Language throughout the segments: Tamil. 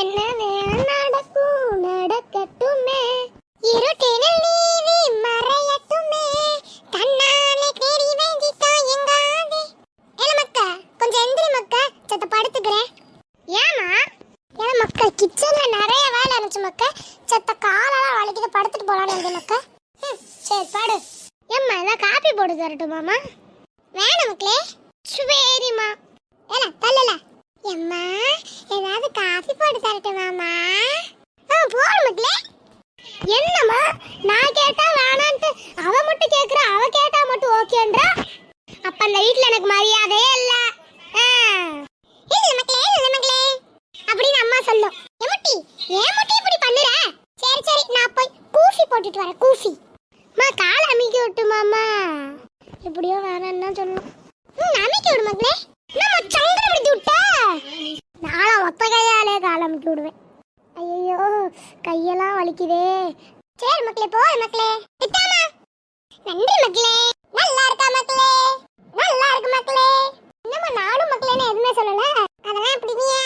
என்ன வேணும் நடக்கும் நடக்கட்டுமே. இருட்டினில் நீதி மறையட்டுமே. தன்னாலே தேடி வேண்டித்தா எங்காதே. ஏல மக்கா கொஞ்சம் எந்திரி மக்கா சத்த படுத்துக்கிறேன். ஏமா ஏல மக்கா கிச்சன்ல நிறைய வேலை இருந்துச்சு மக்கா. சத்த காலெல்லாம் வலிக்குது படுத்துட்டு போலான்னு வந்து மக்கா. சரி பாடு. ஏம்மா ஏதாவது காப்பி போட்டு தரட்டுமாமா வேணும் மக்களே. சரிம்மா ஏல தள்ளல. எம்மா ஏதாவது காஃபி போட்டு தரட்டுமாமா ஆ போடு மக்களே. என்னம்மா நான் கேட்டா வேணான்ட்டு அவ மட்டும் கேக்குறா அவ கேட்டா மட்டும் ஓகேன்றா அப்ப அந்த வீட்ல எனக்கு மரியாதையே இல்ல. இல்ல மக்களே இல்ல மக்களே. அப்படின்னு அம்மா சொல்லும். எமுட்டி ஏன் முட்டி இப்படி பண்ணுற? சரி சரி நான் போய் கூஃபி போட்டுட்டு வரேன் கூஃபி அம்மா காலை அமுக்கி விட்டுமாமா எப்படியோ வேணான்னு தான் சொல்லணும் ம் அமைக்க விடு மக்களே. நம்ம சந்திர அமுக்கி விடுவேன். ஐயோ கையெல்லாம் வலிக்குதே. சரி மக்களே போ மக்களே. இத்தாமா நன்றி மக்களே. நல்லா இருக்கா மக்களே? நல்லா இருக்கு மக்களே. என்னம்மா நானும் மக்களேன்னு எதுவுமே சொல்லல. அதெல்லாம் அப்படியா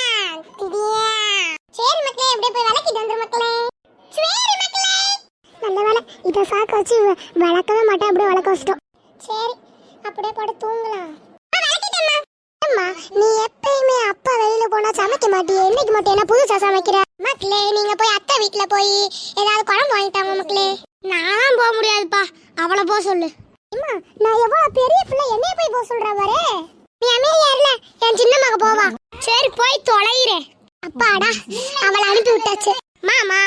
திடியா சரி மக்களே அப்படியே போய் விளக்கிட்டு வந்துரு மக்களே. சரி மக்களே. நல்ல வேலை இதை சாக்க வச்சு வளர்க்கவே விளக்கவே மாட்டேன். அப்படியே விளக்க வச்சிட்டோம். சரி அப்படியே போட தூங்கலாம். நீ எப்பயுமே சமைக்க மாட்டியே? இன்னைக்கு மட்டும் என்ன புதுசா சமைக்கிற? மக்களே நீங்க போய் அத்தை வீட்டுல போய் ஏதாவது குழம்பு வாங்கிட்டாங்க மக்களே. நான் போக முடியாதுப்பா. அவளை போக சொல்லு. அம்மா நான் எவ்வளவு பெரிய பிள்ளை? என்னைய போய் போக சொல்ற பாரு. நீ அமைதியா இல்ல என் சின்ன மக போவா சரி போய் தொலைகிறே அப்பாடா அவளை அனுப்பி விட்டாச்சு. மாமா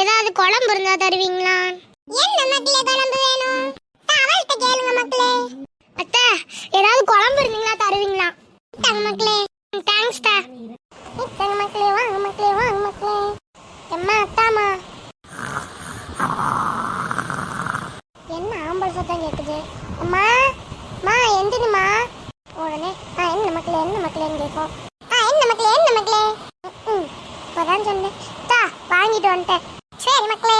ஏதாவது குழம்பு இருந்தா தருவீங்களா என்ன மக்களே குழம்பு வேணும் அவள்கிட்ட கேளுங்க மக்களே அத்தை ஏதாவது குழம்பு இருந்தீங்களா தருவீங்களா தாங்க மக்களே தேங்க்ஸ் டா தாங்க மக்களே வாங்க மக்களே வாங்க மக்களே. எம்மா அத்தாமா என்ன ஆம்பல் சத்தம் கேட்குது அம்மா மா எந்திரிமா உடனே ஆ என்ன மக்களே என்ன மக்களேன்னு கேட்போம் ஆ என்ன மக்களே என்ன மக்களே. ம் இப்போதான் சொன்னேன். தா வாங்கிட்டு வந்துட்டேன். சரி மக்களே.